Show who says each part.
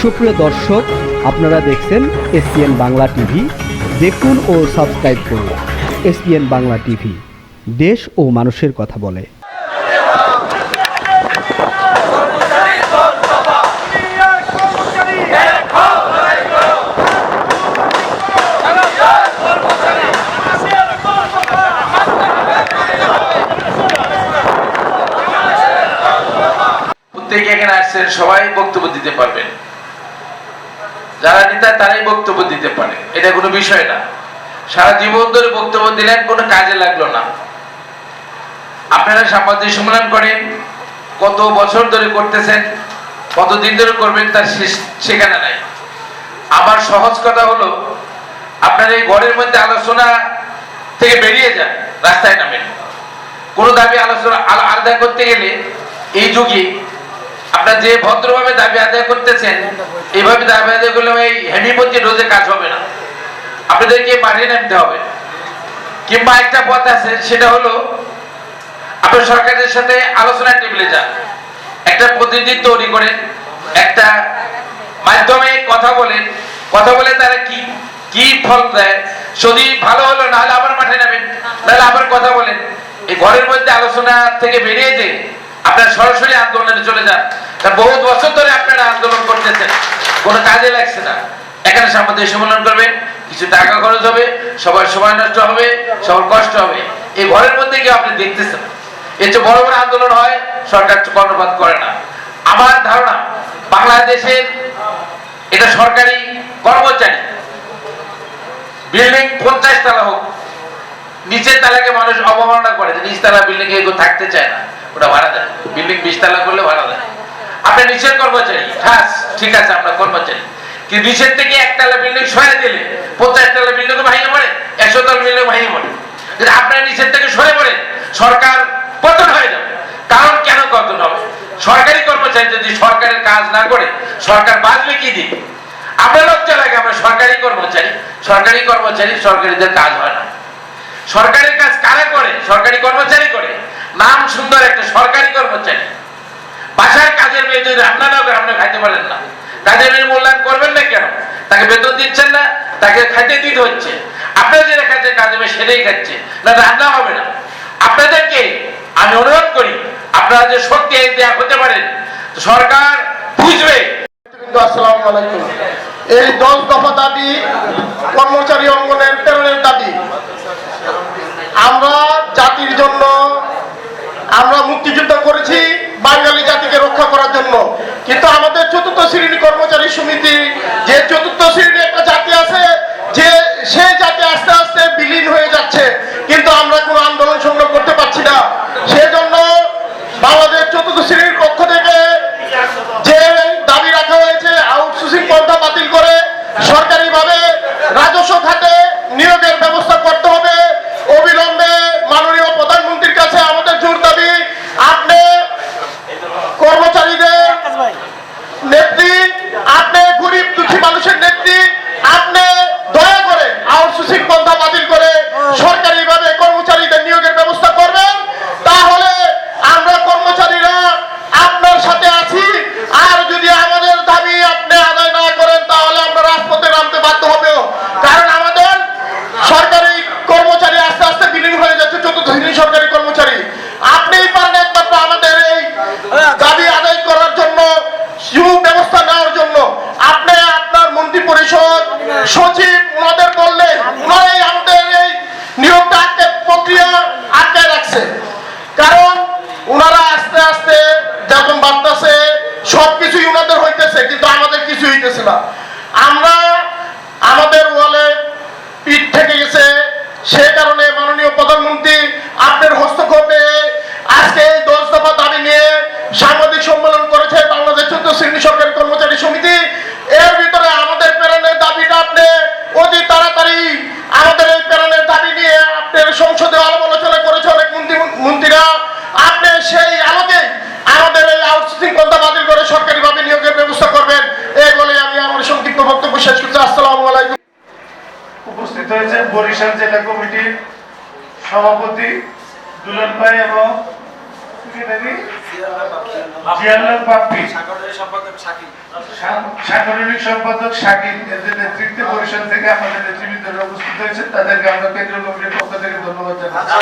Speaker 1: সুপ্রিয় দর্শক, আপনারা দেখছেন এসপিএন বাংলা টিভি। দেখুন ও সাবস্ক্রাইব করুন এসপিএন বাংলা টিভি। দেশ ও মানুষের কথা বলে।
Speaker 2: সবাই বক্তব্য দিতে পারবেন। যারা নেতা তারাই বক্তব্য দিতে পারে। এটা কোনো বিষয় না। সারা জীবন ধরে বক্তব্য দিলেন, কোনো কাজে লাগল না। আপনারা সাংবাদিক সম্মেলন করেন, কত বছর ধরে করতেছেন, কতদিন ধরে করবেন তার সেখানে নাই। আমার সহজ কথা হলো, আপনার এই ঘরের মধ্যে আলোচনা থেকে বেরিয়ে যান, রাস্তায় নামেন। কোনো দাবি আলোচনা আলাদা করতে গেলে এই যুগে আপনার যে ভদ্রভাবে দাবি আদায় করতেছেন, এইভাবে দাবি আদায় করলে এই হেমিপতি রোজে কাজ হবে না। আপনাদেরকে মাঠে নামতে হবে। কিংবা একটা পথ আছে, সেটা হলো আপনার সরকারের সাথে আলোচনা টেবিলে যান। একটা প্রতিনিধি তৈরি করেন, একটা মাধ্যমে কথা বলেন। কথা বলে তারা কি কি ফল দেয়, যদি ভালো হলো, নাহলে আবার মাঠে নামেন, নাহলে আবার কথা বলেন। এই ঘরের মধ্যে আলোচনা থেকে বেরিয়ে যে আপনারা সরাসরি আন্দোলনে চলে যান। কারণ বহু বছর ধরে আপনারা আন্দোলন করতেছেন। কোনো কাজে লাগছে না। এখানে সাংবাদিক সম্মেলন করবেন কিছু টাকা খরচ হবে, সবার সময় নষ্ট হবে, সবার কষ্ট হবে। এই ঘরের মধ্যে কেউ আপনি দেখতেছেন এর চেয়ে বড় বড় আন্দোলন হয়, সরকার কর্ণপাত করে না। আমার ধারণা, বাংলাদেশের এটা সরকারি কর্মচারী, বিল্ডিং পঞ্চাশ তালা হোক, নিচের তালাকে মানুষ অবমাননা করে, যে নিচতলা বিল্ডিং এ থাকতে চায় না। ওটা ভাড়া দেয় বিল্ডিং বিশ তালা করলে ভাড়া দেয় আপনি নিচের কর্মচারী। হ্যাঁ ঠিক আছে, আমরা কর্মচারী। নিচের থেকে একতলা বিল্ডিং দিলে? পঞ্চাশ তলা বিল্ডিং ভেঙে পড়ে, একশো তলা বিল্ডিং ভেঙে পড়ে। কিন্তু আপনার থেকে সরে পড়ে সরকার পতন হয়ে যাবে। কারণ কেন পতন হবে? সরকারি কর্মচারী যদি সরকারের কাজ না করে, সরকার বাঁচবে কি দিবে আমরা লজ্জা লাগে, আমরা সরকারি কর্মচারী। সরকারি কর্মচারী, সরকারিদের কাজ হয় না। সরকারের কাজ কারা করে? সরকারি কর্মচারী করে। নাম সুন্দর একটা সরকারি কর্মচারী বাসার কাজের মেয়ে যদি রান্না না করে, আপনি খাইতে পারেন না। কাজের মেয়ে মূল্যায়ন করবেন না কেন? তাকে বেতন দিচ্ছেন না, তাকে খাইতে দিতে হচ্ছে। আপনারা যেটা খাচ্ছেন কাজের মেয়ে সেটাই খাচ্ছে। না, রান্না হবে না। আপনাদেরকে আমি অনুরোধ করি, আপনারা যে শক্তি দেয়া হতে পারেন সরকার বুঝবে।
Speaker 3: এই দশ দফা দাবি কর্মচারী অঙ্গনের প্রেরণের দাবি। আমরা জাতির জন্য আমরা মুক্তিযুদ্ধ করেছি বাঙালি জাতিকে রক্ষা করার জন্য। কিন্তু আমাদের চতুর্থ শ্রেণি কর্মচারী সমিতি, যে চতুর্থ শ্রেণির একটা জাতি আছে, যে সেই জাতি আস্তে আস্তে বিলীন হয়ে যাচ্ছে কিন্তু আমরা কোনো আন্দোলন সংগ্রাম করতে পারছি না সেজন্য বাংলাদেশ চতুর্থ শ্রেণির পক্ষ থেকে যে দাবি রাখা হয়েছে আউটসোর্সিং পন্থা বাতিল করে সরকারিভাবে রাজস্ব খাতে নিয়োগের ব্যবস্থা করতে হবে অবিলম্বে মাননীয় প্রধানমন্ত্রীর কাছে আমাদের জোর দাবি আপনি কর্মচারীদের নেত্রী আপনি গরিব দুঃখী মানুষের নেত্রী আপনি দয়া করে আউটসোর্সিং পন্থা বাতিল করে সরকারিভাবে কর্মচারীদের নিয়োগের ব্যবস্থা করবেন তাহলে আমরা কর্মচারীরা আপনার সাথে আছি আর যদি আমাদের দাবি আপনি আদায় না করেন তাহলে আমরা রাজপথে নামতে বাধ্য হবে কারণ আমাদের সরকারি কর্মচারী আস্তে আস্তে বিলীন হয়ে যাচ্ছে চতুর্থ শ্রেণির সরকারি কর্মচারী আপনিই পারেন একমাত্র আমাদের এই দাবি আদায় করার জন্য সুব্যবস্থা নেওয়ার জন্য আপনি আপনার মন্ত্রী পরিষদ সচিব ওনাদের বললেন ওনারাই আমাদের এই নিয়োগটা আটকে প্রক্রিয়া আটকে রাখছে। কারণ ওনারা আস্তে আস্তে যখন বাড়তেছে সবকিছুই ওনাদের হইতেছে কিন্তু আমাদের কিছু হইতেছে না। আমরা আমাদের ওয়ালে পিঠ থেকে গেছে সে কারণে মাননীয় প্রধানমন্ত্রী আপনার হস্তক্ষেপে আজকে এই দশ দফা দাবি নিয়ে সাংবাদিক সম্মেলন করেছে বাংলাদেশ চোদ্দ শ্রেণি সরকারি কর্মচারী সমিতি এর ভিতরে আমাদের প্রেরণের দাবিটা আপনি অতি তাড়াতাড়ি আমাদের এই প্রেরণের দাবি নিয়ে আপনার সংসদে আলাপ আলোচনা করেছে অনেক মন্ত্রী মন্ত্রীরা আপনি সেই আলোকে আমাদের এই আউটসোর্সিং পন্থা বাতিল করে সরকারিভাবে নিয়োগের ব্যবস্থা করবেন এই বলে আমি আমার সংক্ষিপ্ত বক্তব্য শেষ করছি আসসালামু আলাইকুম
Speaker 4: উপস্থিত হয়েছে বরিশাল জেলা কমিটির সভাপতি দুলন ভাই এবং
Speaker 5: সম্পাদক সাকিব
Speaker 4: সা- সাংগঠনিক সম্পাদক শাকিল এদের নেতৃত্বে বরিশাল থেকে আমাদের নেতৃবৃন্দরা উপস্থিত হয়েছে তাদেরকে আমরা কেন্দ্রীয় কমিটির পক্ষ থেকে ধন্যবাদ জানাচ্ছি